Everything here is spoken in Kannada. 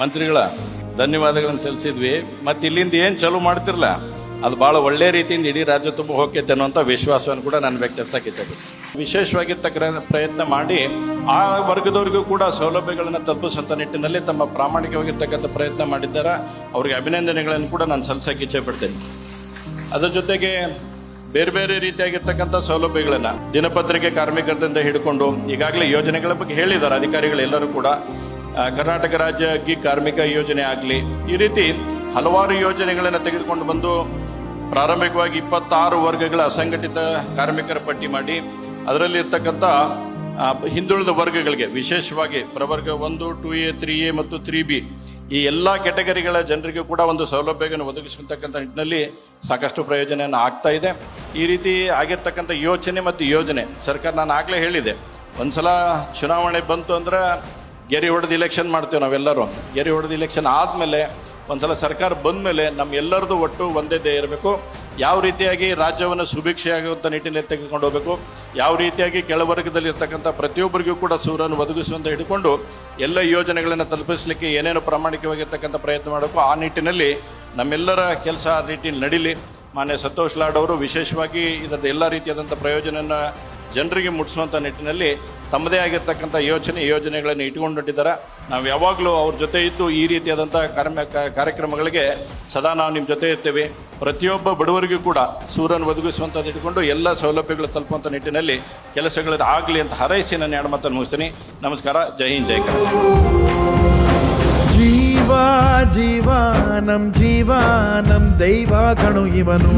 ಮಂತ್ರಿಗಳ ಧನ್ಯವಾದಗಳನ್ನು ಸಲ್ಲಿಸಿದ್ವಿ. ಮತ್ತು ಇಲ್ಲಿಂದ ಏನು ಚಲೋ ಮಾಡ್ತಿರಲ್ಲ ಅದು ಭಾಳ ಒಳ್ಳೆ ರೀತಿಯಿಂದ ಇಡೀ ರಾಜ್ಯ ತುಂಬ ಹೋಗ್ತೈತೆ ಅನ್ನುವಂಥ ವಿಶ್ವಾಸವನ್ನು ಕೂಡ ನಾನು ವ್ಯಕ್ತಪಡಿಸಕ್ಕೆ ವಿಶೇಷವಾಗಿರ್ತಕ್ಕಂಥ ಪ್ರಯತ್ನ ಮಾಡಿ ಆ ವರ್ಗದವರಿಗೂ ಕೂಡ ಸೌಲಭ್ಯಗಳನ್ನು ತಲುಪಿಸುವಂಥ ನಿಟ್ಟಿನಲ್ಲಿ ತಮ್ಮ ಪ್ರಾಮಾಣಿಕವಾಗಿರ್ತಕ್ಕಂಥ ಪ್ರಯತ್ನ ಮಾಡಿದ್ದಾರೆ. ಅವರಿಗೆ ಅಭಿನಂದನೆಗಳನ್ನು ಕೂಡ ನಾನು ಸಲ್ಲಿಸಕ್ಕೆ ಇಚ್ಛೆ ಪಡ್ತೇನೆ. ಅದರ ಜೊತೆಗೆ ಬೇರೆ ಬೇರೆ ರೀತಿಯಾಗಿರ್ತಕ್ಕಂಥ ಸೌಲಭ್ಯಗಳನ್ನು ದಿನಪತ್ರಿಕೆ ಕಾರ್ಮಿಕರಿಂದ ಹಿಡ್ಕೊಂಡು ಈಗಾಗಲೇ ಯೋಜನೆಗಳ ಬಗ್ಗೆ ಹೇಳಿದ್ದಾರೆ ಅಧಿಕಾರಿಗಳೆಲ್ಲರೂ ಕೂಡ. ಕರ್ನಾಟಕ ರಾಜ್ಯ ಅಗ್ಗಿ ಕಾರ್ಮಿಕ ಯೋಜನೆ ಆಗಲಿ, ಈ ರೀತಿ ಹಲವಾರು ಯೋಜನೆಗಳನ್ನು ತೆಗೆದುಕೊಂಡು ಬಂದು ಪ್ರಾರಂಭಿಕವಾಗಿ ಇಪ್ಪತ್ತಾರು ವರ್ಗಗಳ ಅಸಂಘಟಿತ ಕಾರ್ಮಿಕರ ಪಟ್ಟಿ ಮಾಡಿ ಅದರಲ್ಲಿ ಇರ್ತಕ್ಕಂಥ ಹಿಂದುಳಿದ ವರ್ಗಗಳಿಗೆ, ವಿಶೇಷವಾಗಿ ಪ್ರವರ್ಗ ಒಂದು, ಟು ಎ, ತ್ರೀ ಎ ಮತ್ತು ತ್ರೀ ಬಿ, ಈ ಎಲ್ಲ ಕೆಟಗರಿಗಳ ಜನರಿಗೂ ಕೂಡ ಒಂದು ಸೌಲಭ್ಯವನ್ನು ಒದಗಿಸತಕ್ಕಂಥ ನಿಟ್ಟಿನಲ್ಲಿ ಸಾಕಷ್ಟು ಪ್ರಯೋಜನೆಯನ್ನು ಆಗ್ತಾ ಇದೆ. ಈ ರೀತಿ ಆಗಿರ್ತಕ್ಕಂಥ ಯೋಚನೆ ಮತ್ತು ಯೋಜನೆ ಸರ್ಕಾರ ನಾನು ಆಗಲೇ ಹೇಳಿದೆ. ಒಂದು ಸಲ ಚುನಾವಣೆ ಬಂತು ಅಂದ್ರೆ ಗೆರೆ ಹೊಡೆದು ಇಲೆಕ್ಷನ್ ಮಾಡ್ತೇವೆ ನಾವೆಲ್ಲರೂ. ಗೆರೆ ಹೊಡೆದು ಇಲೆಕ್ಷನ್ ಆದಮೇಲೆ ಒಂದ್ಸಲ ಸರ್ಕಾರ ಬಂದ ಮೇಲೆ ನಮ್ಮ ಎಲ್ಲರದು ಒಟ್ಟು ಒಂದೇ ಇರಬೇಕು. ಯಾವ ರೀತಿಯಾಗಿ ರಾಜ್ಯವನ್ನು ಸುಭಿಕ್ಷೆಯಾಗುವಂಥ ನಿಟ್ಟಿನಲ್ಲಿ ತೆಗೆದುಕೊಂಡು ಹೋಗಬೇಕು. ಯಾವ ರೀತಿಯಾಗಿ ಕೆಳವರ್ಗದಲ್ಲಿ ಇರ್ತಕ್ಕಂಥ ಪ್ರತಿಯೊಬ್ಬರಿಗೂ ಕೂಡ ಸೂರನ್ನು ಒದಗಿಸುವಂತ ಹಿಡ್ಕೊಂಡು ಎಲ್ಲ ಯೋಜನೆಗಳನ್ನು ತಲುಪಿಸಲಿಕ್ಕೆ ಏನೇನು ಪ್ರಾಮಾಣಿಕವಾಗಿರ್ತಕ್ಕಂಥ ಪ್ರಯತ್ನ ಮಾಡಬೇಕು, ಆ ನಿಟ್ಟಿನಲ್ಲಿ ನಮ್ಮೆಲ್ಲರ ಕೆಲಸ ಆ ರೀತಿಯಲ್ಲಿ ನಡೀಲಿ. ಮಾನ್ಯ ಸಂತೋಷ್ ಲಾಡ್ ಅವರು ವಿಶೇಷವಾಗಿ ಇದರ ಎಲ್ಲ ರೀತಿಯಾದಂಥ ಪ್ರಯೋಜನನ ಜನರಿಗೆ ಮುಟ್ಟಿಸುವಂಥ ನಿಟ್ಟಿನಲ್ಲಿ ತಮ್ಮದೇ ಆಗಿರ್ತಕ್ಕಂಥ ಯೋಚನೆ, ಯೋಜನೆಗಳನ್ನು ಇಟ್ಕೊಂಡಿದ್ದಾರೆ ನಾವು ಯಾವಾಗಲೂ ಅವ್ರ ಜೊತೆ ಇದ್ದು ಈ ರೀತಿಯಾದಂಥ ಕಾರ್ಯ ಕಾರ್ಯಕ್ರಮಗಳಿಗೆ ಸದಾ ನಾವು ನಿಮ್ಮ ಜೊತೆ ಇರ್ತೇವೆ. ಪ್ರತಿಯೊಬ್ಬ ಬಡವರಿಗೂ ಕೂಡ ಸೂರ್ಯನ್ನು ಒದಗಿಸುವಂಥದ್ದು ಇಟ್ಕೊಂಡು ಎಲ್ಲ ಸೌಲಭ್ಯಗಳು ತಲುಪುವಂಥ ನಿಟ್ಟಿನಲ್ಲಿ ಕೆಲಸಗಳು ಆಗಲಿ ಅಂತ ಹಾರೈಸಿ ನಾನು ಎರಡು ಮಾತನ್ನು ಮುಗಿಸ್ತೀನಿ. ನಮಸ್ಕಾರ, ಜೈ ಹಿಂದ್, ಜೈ ಕರ್ನಾಟಕ ಜೀವ ಜೀವಾ ನಮ್ ದೈವ ಕಣು ಇವನು.